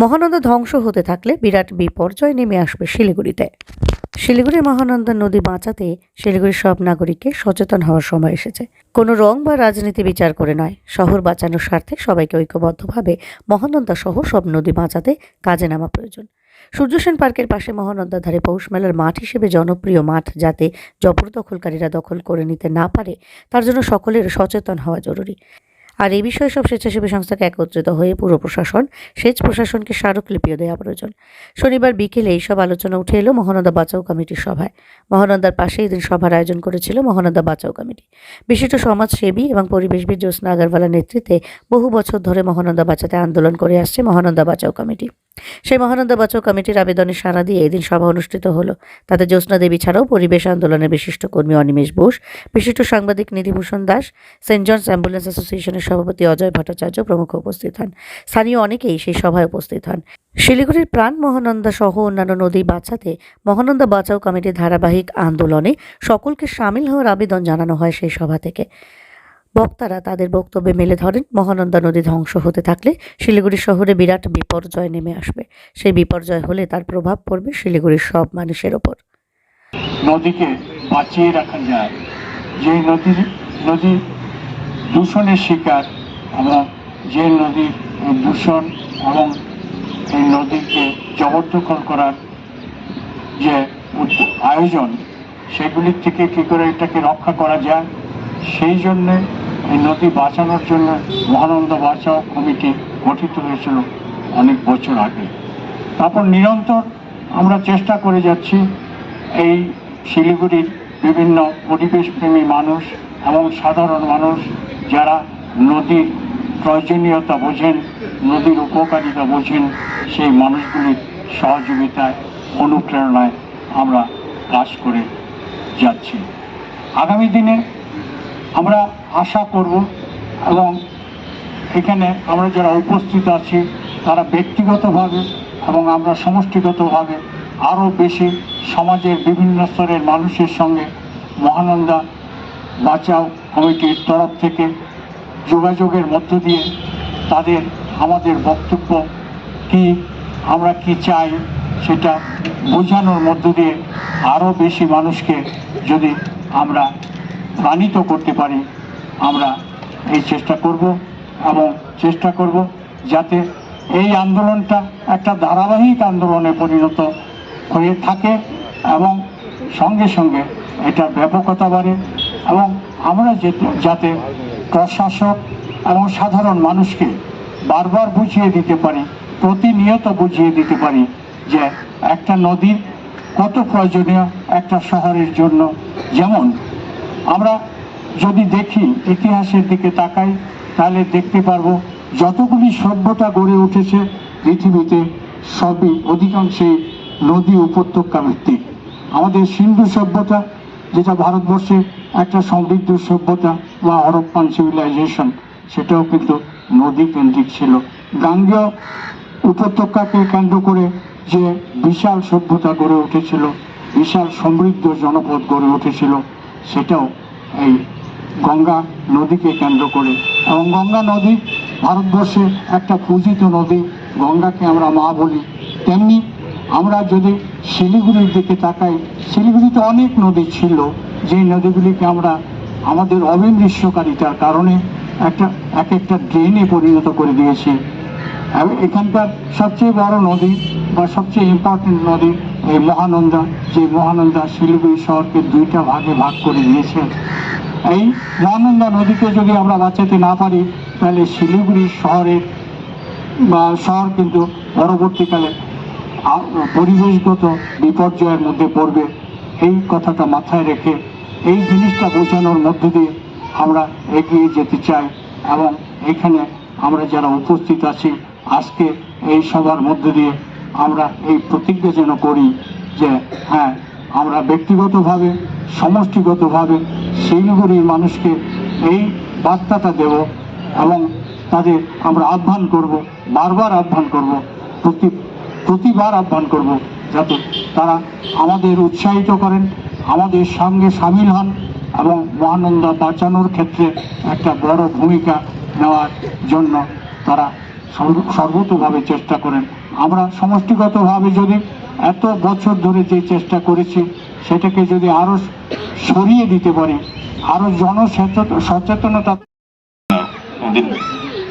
মহানন্দা ধ্বংস হতে থাকলে বিরাট বিপর্যয় নেমে আসবে শিলিগুড়িতে। শিলিগুড়ির মহানন্দা নদী বাঁচাতে শিলিগুড়ির সব নাগরিককে সচেতন হওয়ার সময় এসেছে। কোনো রং বা রাজনীতি বিচার করে নয়। শহর বাঁচানোর স্বার্থে সবাইকে ঐক্যবদ্ধভাবে মহানন্দা সহ সব নদী বাঁচাতে কাজে নামা প্রয়োজন। সূর্যসেন পার্কের পাশে মহানন্দার ধারে পৌষ মেলার মাঠ হিসেবে জনপ্রিয় মাঠ যাতে জবরদখলকারীরা দখল করে নিতে না পারে, তার জন্য সকলের সচেতন হওয়া জরুরি। আর এই বিষয়ে সব স্বেচ্ছাসেবী সংস্থাকে একত্রিত হয়ে পুর প্রশাসন, সেচ প্রশাসনকে স্মারকলিপিও দেওয়া প্রয়োজন। শনিবার বিকেলে এইসব আলোচনা উঠে এলো মহানন্দা বাঁচাও কমিটির সভায়। মহানন্দার পাশে এদিন সভার আয়োজন করেছিল মহানন্দা বাঁচাও কমিটি। বিশিষ্ট সমাজসেবী এবং পরিবেশবিদ জ্যোৎস্না আগারওয়ালার নেতৃত্বে বহু বছর ধরে মহানন্দা বাঁচাতে আন্দোলন করে আসছে মহানন্দা বাঁচাও কমিটি। সেই মহানন্দা বাঁচাও কমিটির আবেদনে সাড়া দিয়ে এদিন সভা অনুষ্ঠিত হলো। তাতে জ্যোৎস্না দেবী ছাড়াও পরিবেশ আন্দোলনের বিশিষ্ট কর্মী অনিমেষ বোস, বিশিষ্ট সাংবাদিক Nidhibhushan Das, Saint John's ambulance অ্যাসোসিয়েশনের সভাপতি অজয় ভট্টাচার্য প্রমুখ উপস্থিত হন। স্থানীয় অনেকেই সেই সভায় উপস্থিত হন। শিলিগুড়ির প্রাণ মহানন্দা সহ অন্যান্য নদী বাঁচাতে মহানন্দা বাঁচাও কমিটির ধারাবাহিক আন্দোলনে সকলকে সামিল হওয়ার আবেদন জানানো হয় সেই সভা থেকে। বক্তারা তাদের বক্তব্যে মেলে ধরেন, মহানন্দা নদী ধ্বংস হতে থাকলে শিলিগুড়ি শহরে বিরাট বিপর্যয় নেমে আসবে। সেই বিপর্যয় হলে তার প্রভাব পড়বে শিলিগুড়ির সব মানুষের ওপর। নদীকে বাঁচিয়ে রাখা যায়। যে নদীর নদী দূষণের শিকার। এবং যে নদীর দূষণ এবং এই নদীকে জবরদখল করার যে আয়োজন, সেগুলির থেকে কি করে এটাকে রক্ষা করা যায়? সেই জন্যে এই নদী বাঁচানোর জন্য মহানন্দ বাঁচাও কমিটি গঠিত হয়েছিল অনেক বছর আগে। তারপর নিরন্তর আমরা চেষ্টা করে যাচ্ছি এই শিলিগুড়ির বিভিন্ন পরিবেশপ্রেমী মানুষ এবং সাধারণ মানুষ যারা নদীর প্রয়োজনীয়তা বোঝেন, নদীর উপকারিতা বোঝেন, সেই মানুষগুলির সহযোগিতায়, অনুপ্রেরণায় আমরা কাজ করে যাচ্ছি। আগামী দিনে আমরা আশা করব এবং এখানে আমরা যারা উপস্থিত আছি, তারা ব্যক্তিগতভাবে এবং আমরা সমষ্টিগতভাবে আরও বেশি সমাজের বিভিন্ন স্তরের মানুষের সঙ্গে মহানন্দা বাঁচাও কমিটির তরফ থেকে যোগাযোগের মধ্য দিয়ে তাদের, আমাদের বক্তব্য কি, আমরা কি চাই সেটা বোঝানোর মধ্য দিয়ে আরও বেশি মানুষকে যদি আমরা প্রাণিত করতে পারি, আমরা এই চেষ্টা করব এবং চেষ্টা করব যাতে এই আন্দোলনটা একটা ধারাবাহিক আন্দোলনে পরিণত হয়ে থাকে এবং সঙ্গে সঙ্গে এটা ব্যাপকতা বাড়ে এবং আমরা যেতে- প্রশাসক এবং সাধারণ মানুষকে বারবার বুঝিয়ে দিতে পারি, প্রতিনিয়ত বুঝিয়ে দিতে পারি যে একটা নদী কত প্রয়োজনীয় একটা শহরের জন্য। যেমন, আমরা যদি দেখি ইতিহাসের দিকে তাকাই, তাহলে দেখতে পারব যতগুলি সভ্যতা গড়ে উঠেছে পৃথিবীতে, সবই অধিকাংশই নদী উপত্যকা ভিত্তিক। আমাদের সিন্ধু সভ্যতা যেটা ভারতবর্ষে একটা সমৃদ্ধ সভ্যতা বা হরপ্পান সিভিলাইজেশন সেটাও কিন্তু নদী কেন্দ্রিক ছিল। গাঙ্গেয় উপত্যকাকে কেন্দ্র করে যে বিশাল সভ্যতা গড়ে উঠেছিল, বিশাল সমৃদ্ধ জনপদ গড়ে উঠেছিল, সেটাও এই গঙ্গা নদীকে কেন্দ্র করে। এবং গঙ্গা নদী ভারতবর্ষে একটা পূজিত নদী, গঙ্গাকে আমরা মা বলি। তেমনি আমরা যদি শিলিগুড়ির দিকে তাকাই, শিলিগুড়িতে অনেক নদী ছিল, যেই নদীগুলিকে আমরা আমাদের অবিমৃষ্যকারিতার কারণে একটা এক একটা ড্রেনে পরিণত করে দিয়েছি। এখানকার সবচেয়ে বড় নদী বা সবচেয়ে ইম্পর্টেন্ট নদী এই মহানন্দা, যে মহানন্দা শিলিগুড়ি শহরকে দুইটা ভাগে ভাগ করে দিয়েছে। এই মহানন্দা নদীকে যদি আমরা বাঁচাতে না পারি, তাহলে শিলিগুড়ি শহরের বা শহর কিন্তু পরবর্তীকালে পরিবেশগত বিপর্যয়ের মধ্যে পড়বে। এই কথাটা মাথায় রেখে এই জিনিসটা বোঝানোর মধ্য দিয়ে আমরা এগিয়ে যেতে চাই এবং এখানে আমরা যারা উপস্থিত আছি, আজকে এই সবার মধ্য দিয়ে আমরা এই প্রতিজ্ঞা যেন করি যে হ্যাঁ আমরা ব্যক্তিগতভাবে, সমষ্টিগতভাবে শিলিগুড়ির মানুষকে এই বার্তাটা দেব এবং তাদের আমরা আহ্বান করব, বারবার আহ্বান করব প্রতি প্রতিবার আহ্বান করব যাতে তারা আমাদের উৎসাহিত করেন, আমাদের সঙ্গে সামিল হন এবং মহানন্দা বাঁচানোর ক্ষেত্রে একটা বড় ভূমিকা নেওয়ার জন্য তারা সর্ব- সর্বতোভাবে চেষ্টা করেন। আমরা সমষ্টিগতভাবে যদি এত বছর ধরে যে চেষ্টা করেছি, সেটাকে যদি আরও সরিয়ে দিতে পারি, আরও জনসচেতন, সচেতনতা নদীর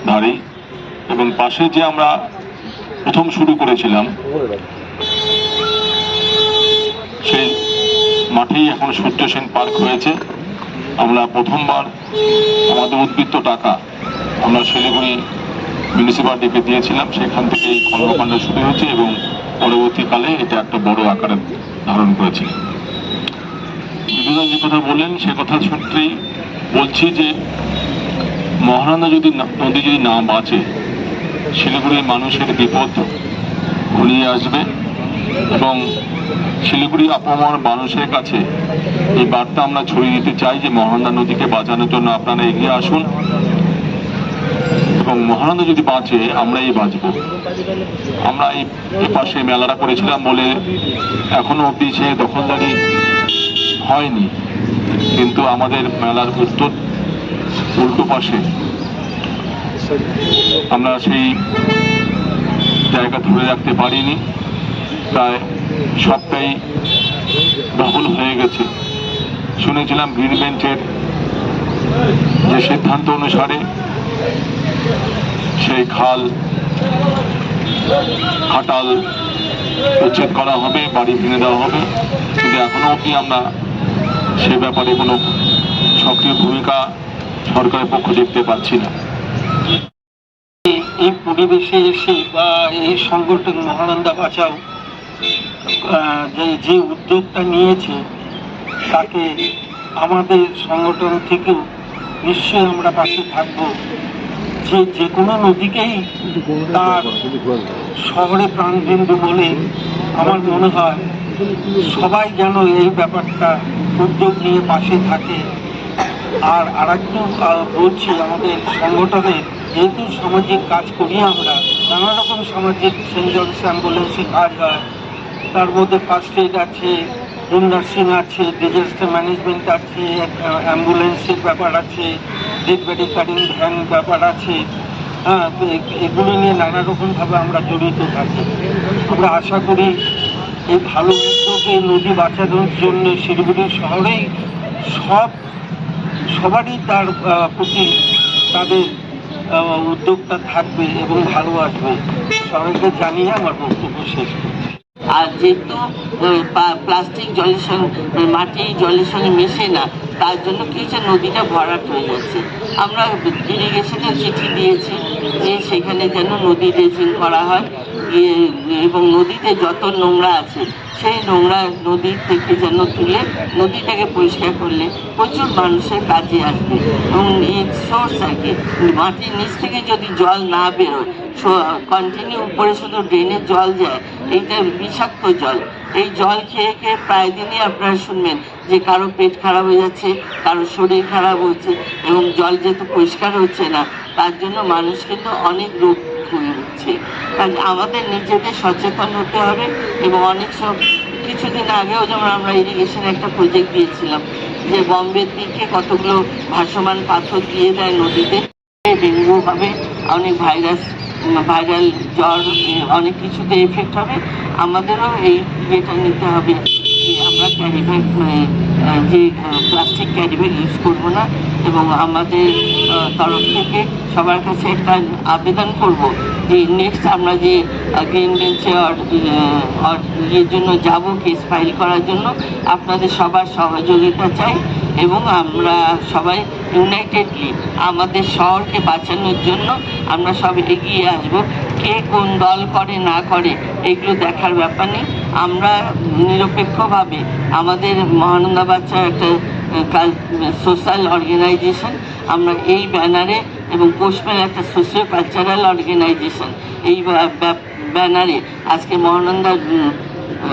ধারে এবং পাশে যে আমরা প্রথম শুরু করেছিলাম। সেই মাঠেই এখন সূর্য সেন পার্ক হয়েছে। আমরা প্রথমবার আমাদের উদ্বৃত্ত টাকা আমরা শিলিগুড়ি মিউনিসিপালিটিকে দিয়েছিলাম। সেখান থেকে এই কর্মকাণ্ড শুরু হয়েছে এবং পরবর্তীকালে এটা একটা বড় আকারে ধারণ করেছে। বিদ্যুৎ যে কথা বললেন, সে কথা সূত্রেই বলছি যে মহানন্দা যদি নদী যদি না বাঁচে শিলিগুড়ির মানুষের বিপদ ঘনিয়ে আসবে এবং শিলিগুড়ি আপামর মানুষের কাছে এই বার্তা আমরা ছড়িয়ে দিতে চাই যে মহানন্দা নদীকে বাঁচানোর জন্য আপনারা এগিয়ে আসুন এবং মহানন্দা যদি বাঁচে, আমরাই বাঁচব। আমরা এই পাশে মেলাটা করেছিলাম বলে এখনও অব্দি সে দখলদারি হয়নি। কিন্তু আমাদের মেলার উত্তর উল্টো পাশে আমরা সেই জায়গা ধরে রাখতে পারিনি। প্রায় সবটাই দখল হয়ে গেছে। শুনেছিলাম গ্রিন বেঞ্চের যে সিদ্ধান্ত অনুসারে সেই খাল, খাটাল উচ্ছেদ করা হবে, বাড়ি ভেঙে দেওয়া হবে। কিন্তু এখনও অবধি আমরা সে ব্যাপারে কোনো সক্রিয় ভূমিকা সরকারের পক্ষ দেখতে পাচ্ছি না। এই পরিবেশে এসে বা এই সংগঠন মহানন্দা বাঁচাও যে যে উদ্যোগটা নিয়েছে, তাকে আমাদের সংগঠন থেকেও নিশ্চয়ই আমরা পাশে থাকব। যে যে কোনো নদীকেই তার শহরে প্রাণকেন্দ্র বলে আমার মনে হয়, সবাই যেন এই ব্যাপারটা উদ্যোগ নিয়ে পাশে থাকে। আর আরেকটু বলছি, আমাদের সংগঠনে যেহেতু সামাজিক কাজ করি আমরা, নানা রকম সামাজিক সেন্ট জনস অ্যাম্বুলেন্সে কাজ হয় তার মধ্যে ফার্স্ট এড আছে হোম নার্সিং আছে ডিজাস্টার ম্যানেজমেন্ট আছে অ্যাম্বুলেন্সের ব্যাপার আছে ডেড বডি কারিং ভ্যান ব্যাপার আছে হ্যাঁ তো এগুলো নিয়ে নানা রকমভাবে আমরা জড়িত থাকি। আমরা আশা করি এই ভালো উদ্যোগে নদী বাঁচানোর জন্য শিলিগুড়ি শহরেই সব, সবারই তার প্রতি তাদের উদ্যোগটা থাকবে এবং ভালো আসবে। সবাইকে জানিয়ে আমার বক্তব্য শেষ আর যেহেতু প্লাস্টিক জলের সঙ্গে মাটি জলের সঙ্গে মেশে না, তার জন্য কি হচ্ছে নদীটা ভরাট হয়ে যাচ্ছে। আমরা ইরিগেশনে চিঠি দিয়েছি যে সেখানে যেন নদী ড্রেসিং করা হয়। এবং নদীতে যত নোংরা আছে, সেই নোংরা নদী থেকে যেন তুলে নদীটাকে পরিষ্কার করলে প্রচুর মানুষের কাজে আসবে। এবং এই সোর্স আর কি মাটির নিচ থেকে যদি জল না বেরোয় কন্টিনিউ উপরে শুধু ড্রেনে জল যায়, এইটা বিষাক্ত জল। এই জল খেয়ে খেয়ে প্রায় দিনই আপনারা শুনবেন যে কারও পেট খারাপ হয়ে যাচ্ছে, কারও শরীর খারাপ হচ্ছে, এবং জল যেহেতু পরিষ্কার হচ্ছে না, তার জন্য মানুষ কিন্তু অনেক রোগ উঠছে কাজে আমাদের নিজেদের সচেতন হতে হবে এবং অনেক সব কিছুদিন আগেও যেমন আমরা ইরিগেশন একটা প্রজেক্ট দিয়েছিলাম যে বম্বের দিকে কতগুলো ভাসমান পাথর দিয়ে দেয় নদীতে। ডেঙ্গু হবে অনেক ভাইরাস ভাইরাল জ্বর, অনেক কিছুতে এফেক্ট হবে। আমাদেরও এই ইয়েটা নিতে হবে আমরা ক্যারি ব্যাগ মানে যে প্লাস্টিক ক্যারি ইউজ করব না এবং আমাদের তরফ থেকে সবার কাছে একটা আবেদন করব যে নেক্সট আমরা যে গ্রিন বেঞ্চে ইয়ের জন্য যাব কেস ফাইল করার জন্য, আপনাদের সবার সহযোগিতা চাই এবং আমরা সবাই ইউনাইটেডলি আমাদের শহরকে বাঁচানোর জন্য আমরা সব এগিয়ে আসব। কে কোন দল করে, না করে, এগুলো দেখার ব্যাপার নেই। আমরা নিরপেক্ষভাবে আমাদের মহানন্দা বাচ্চা একটা সোশ্যাল অর্গানাইজেশন আমরা এই ব্যানারে এবং পোস্টম্যান একটা সোশ্যাল কালচারাল অর্গানাইজেশন এই ব্যা- ব্যা- ব্যানারে আজকে মহানন্দা উম, আহ,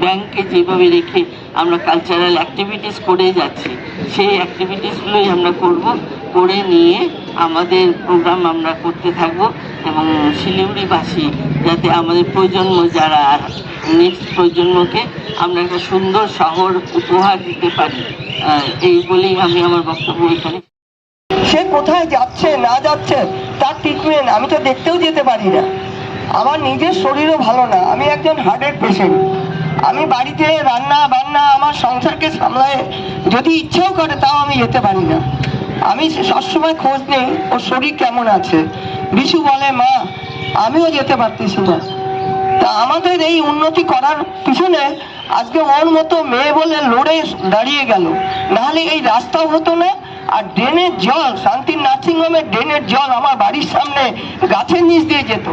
ব্যাংকে যেভাবে রেখে আমরা কালচারাল অ্যাক্টিভিটিস করে যাচ্ছি সেই অ্যাক্টিভিটিসগুলোই আমরা করব করে নিয়ে আমাদের প্রোগ্রাম আমরা করতে থাকব এবং শিলিগুড়িবাসী যাতে আমাদের প্রজন্ম যারা নেক্সট প্রজন্মকে আমরা একটা সুন্দর শহর উপহার দিতে পারি। এই বলেই আমি আমার বক্তব্য এখানে সে কোথায় যাচ্ছে, না যাচ্ছে, তার ট্রিটমেন্ট আমি তো দেখতেও যেতে পারি না। আমার নিজের শরীরও ভালো না, আমি একজন হার্টের পেশেন্ট আমি বাড়িতে রান্না বান্না আমার সংসারকে সামলায়, যদি ইচ্ছেও করে তাও আমি যেতে পারি না। আমি সবসময় খোঁজ নেই, ওর শরীর কেমন আছে। বিশু বলে, মা, আমিও যেতে পারতেছি না। আমাদের এই উন্নতি করার পিছনে আজকে ওর মতো মেয়ে বলে লড়ে দাঁড়িয়ে গেল। নাহলে এই রাস্তাও হতো না, আর ড্রেনের জল, শান্তির নার্সিংহোমের ড্রেনের জল আমার বাড়ির সামনে গাছের নিচ দিয়ে যেত।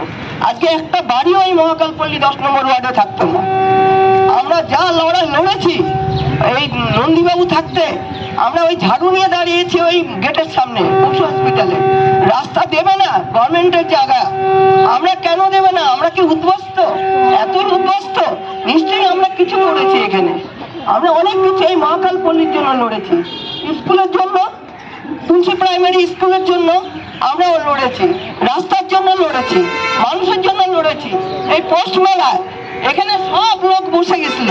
আজকে একটা বাড়িও এই মহাকালপল্লী দশ নম্বর ওয়ার্ডে থাকতো না। আমরা যা লড়াই লড়েছি, এই নন্দীবাবু থাকতে আমরা ওই ঝাড়ু নিয়ে দাঁড়িয়েছি ওই গেটের সামনে, পশু হসপিটালে রাস্তা দেবে না গভর্নমেন্টের জায়গা। আমরা কেন দেবে না? আমরা কি উদ্বস্ত? এত উদ্বস্ত? নিশ্চয়ই আমরা কিছু করেছি এখানে। আমরা অনেক কিছু, এই মহাকাল পল্লীর জন্য লড়েছি। স্কুলের জন্য, তুলসী প্রাইমারি স্কুলের জন্য আমরাও লড়েছি। রাস্তার জন্য লড়েছি। মানুষের জন্য লড়েছি। এই পোস্ট মেলায়, এখানে সব লোক বসে গেছিল।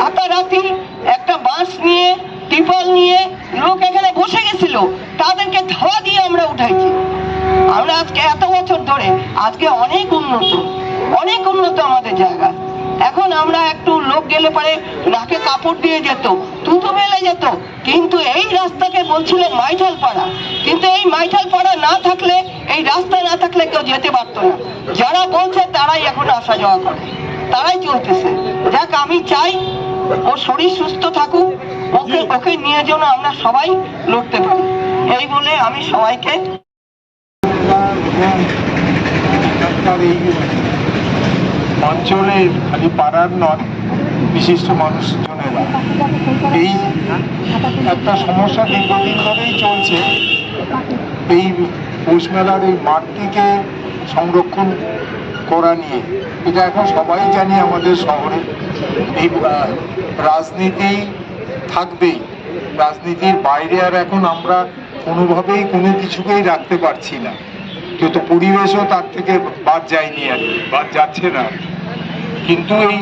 রাতারাতি একটা বাঁশ নিয়ে টিপল নিয়ে লোক এখানে বসে গেছিল, তাদেরকে ধাওয়া দিয়ে আমরা উঠাইছি। আমরা আজকে এত বছর ধরে, আজকে অনেক উন্নত অনেক উন্নত আমাদের জায়গা। এখন আমরা একটু লোক গেলে পরে নাকে কাপড় দিয়ে যেত তুতো মেলে যেত, কিন্তু এই রাস্তাকে বলছিল মাইঠাল পাড়া কিন্তু এই মাইঠাল পাড়া না থাকলে, এই রাস্তা না থাকলে কেউ যেতে পারতো না। যারা বলছে, তারাই এখন আসা যাওয়া করে। তারাই চলতেছে। যাক, আমি চাই ওর শরীর সুস্থ থাকুক ওকে ওকে নিয়ে যেন আমরা সবাই লড়তে পারি। এই বলে আমি সবাইকে অঞ্চলের খালি পাড়ার নয়, বিশিষ্ট মানুষজনেরা। এই একটা সমস্যা দীর্ঘদিন ধরেই চলছে। এই পৌষ মেলার এই মাঠটিকে সংরক্ষণ করা নিয়ে। এটা এখন সবাই জানি আমাদের শহরে। এই রাজনীতি থাকবেই। রাজনীতির বাইরে আর এখন আমরা কোনোভাবেই কোনো কিছুকেই রাখতে পারছি না। কিন্তু পরিবেশও তার থেকে বাদ যায়নি আর বাদ যাচ্ছে না কিন্তু এই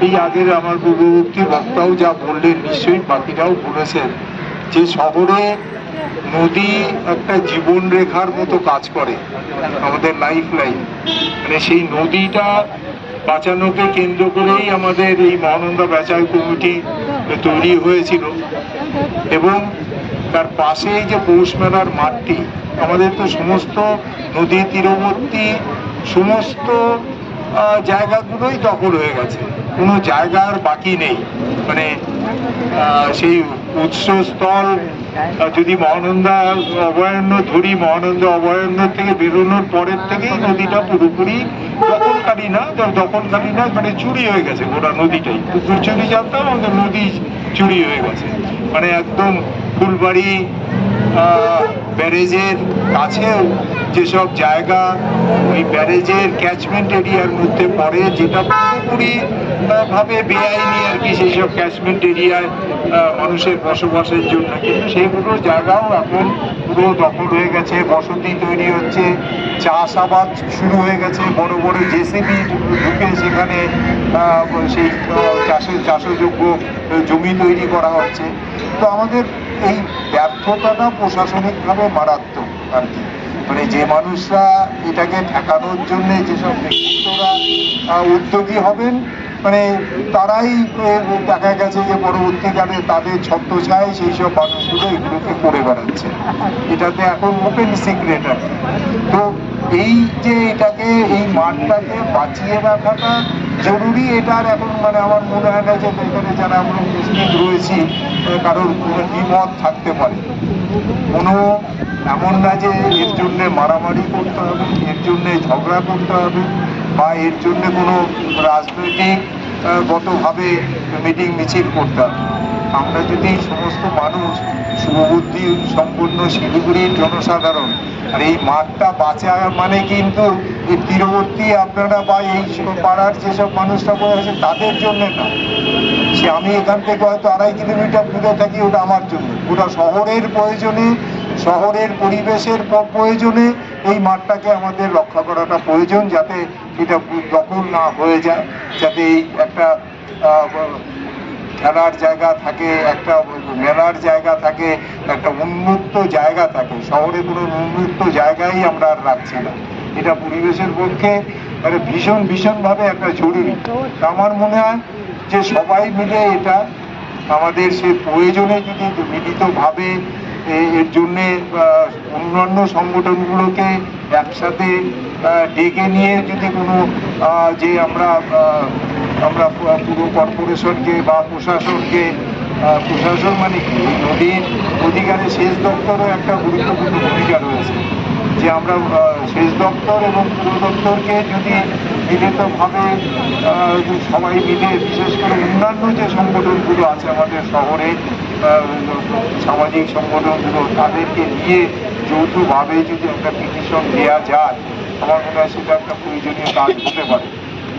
এই আগের আমার পূর্ববর্তী বক্তাও যা বললেন নিশ্চয়ই বাকিরাও বলেছেন যে শহরে নদী একটা জীবন রেখার মতো কাজ করে আমাদের লাইফ লাইন মানে সেই নদীটা বাঁচানোকে কেন্দ্র করেই আমাদের এই মহানন্দা বেচার কমিটি তৈরি হয়েছিল। এবং তার পাশেই যে পৌষ মেলার মাঠটি, আমাদের তো সমস্ত নদী তীরবর্তী সমস্ত জায়গাগুলোই দখল হয়ে গেছে। কোনো জায়গার বাকি নেই। মানে সেই উৎসস্থল যদি মহানন্দা অভয়ারণ্য ধরি, মহানন্দা অভয়ারণ্য থেকে বেরোনোর পরের থেকেই নদীটা পুরোপুরি দখলকারী না দখলকারী না মানে চুরি হয়ে গেছে গোটা নদীটাই। পুকুর চুরি জানতাম, আমাদের নদী চুরি হয়ে গেছে। মানে একদম ফুলবাড়ি ব্যারেজের কাছেও যেসব জায়গা, ওই ব্যারেজের ক্যাচমেন্ট এরিয়ার মধ্যে পড়ে, যেটা পুরোপুরি ভাবে বেআইনি আর কি সেই সব ক্যাচমেন্ট এরিয়ায় মানুষের বসবাসের জন্য। কিন্তু সেইগুলো জায়গাও এখন পুরো দখল হয়ে গেছে, বসতি তৈরি হচ্ছে, চাষাবাদ শুরু হয়ে গেছে, বড় বড় জেসিবি ঢুকে সেখানে সেই চাষের চাষযোগ্য জমি তৈরি করা হচ্ছে। তো আমাদের এই ব্যর্থতাটা প্রশাসনিকভাবে মারাত্মক আর কি। মানে যে মানুষরা এটাকে ঠেকানোর জন্য যেসব ব্যক্তিত্বরা উদ্যোগী হবেন মানে তারাই দেখা গেছে যে পরবর্তীকালে তাদের ছত্রছায় সেই সব মানুষগুলো এগুলোকে করে বেড়াচ্ছে। এটাতে এখন ওপেন সিক্রেট তো এই যে এটাকে, এই মাঠটাকে বাঁচিয়ে রাখাটা জরুরি এটার এখন মানে আমার মনে হয় না যে এখানে যারা আমরা উপস্থিত রয়েছি কারোর কোনো দ্বিমত থাকতে পারে। কোনো এমন না যে এর জন্য মারামারি করতে হবে, এর জন্য ঝগড়া করতে হবে। বা এর জন্য কোনো রাজনৈতিক আহ, গতভাবে মিটিং মিছিল করতাম আমরা যদি সমস্ত মানুষ শুভবুদ্ধি সম্পন্ন শিলিগুড়ির জনসাধারণ আর এই মাঠটা বাঁচা মানে কিন্তু এই তীরবর্তী আপনারা বা এই পাড়ার যেসব মানুষরা বলে আছে তাদের জন্য না। সে আমি এখান থেকে হয়তো আড়াই কিলোমিটার দূরে থাকি ওটা আমার জন্য। ওটা শহরের প্রয়োজনে শহরের পরিবেশের প্রয়োজনে এই মাঠটাকে আমাদের রক্ষা করাটা প্রয়োজন যাতে এটা দখল না হয়ে যায়, যাতে এই একটা খেলার জায়গা থাকে, একটা মেলার জায়গা থাকে, একটা উন্মুক্ত জায়গা থাকে। শহরে কোনো উন্মুক্ত জায়গাই আমরা আর রাখছি না। এটা পরিবেশের পক্ষে মানে ভীষণ, ভীষণভাবে একটা জরুরি। আমার মনে হয় যে সবাই মিলে এটা আমাদের সে প্রয়োজনে যদি মিলিতভাবে এর জন্যে অন্যান্য সংগঠনগুলোকে একসাথে ডেকে নিয়ে যদি কোনো যে আমরা আমরা পুরো কর্পোরেশনকে বা প্রশাসনকে প্রশাসন মানে কি? নদীর অধিকারে সেচ দপ্তরও একটা গুরুত্বপূর্ণ ভূমিকা রয়েছে। যে আমরা সেচ দপ্তর এবং পুর দপ্তরকে যদি আহ, সবাই মিলে বিশেষ করে অন্যান্য যে সংগঠনগুলো আছে আমাদের শহরে সামাজিক সংগঠনগুলো তাদেরকে নিয়ে যৌথভাবে যদি একটা পিটিশন দেওয়া যায়, আমার মনে হয় সেটা একটা প্রয়োজনীয় কাজ হতে পারে।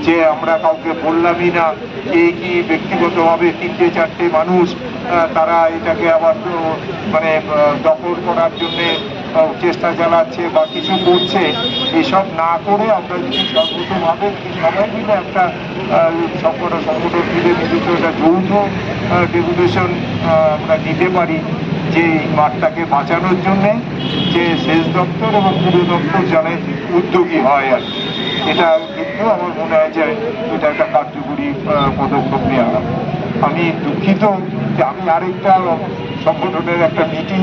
যে আমরা কাউকে বললামই না কে কি ব্যক্তিগতভাবে তিনটে চারটে মানুষ তারা এটাকে আবার মানে দখল করার জন্যে চেষ্টা চালাচ্ছে বা কিছু করছে এসব না করে আমরা যদি সর্বতভাবে সবাই মিলে একটা আহ, সংগঠন মিলে মিলিত একটা যৌথ ডেপুটেশন আমরা নিতে পারি যে মাঠটাকে বাঁচানোর জন্যে যে সেচ দপ্তর এবং পুর দপ্তর জানে উদ্যোগী হয় আর। এটা কিন্তু আমার মনে হয় যে এটা একটা কার্যকরী পদক্ষেপ নেওয়া আমি দুঃখিত যে আমি আরেকটা সংগঠনের একটা মিটিং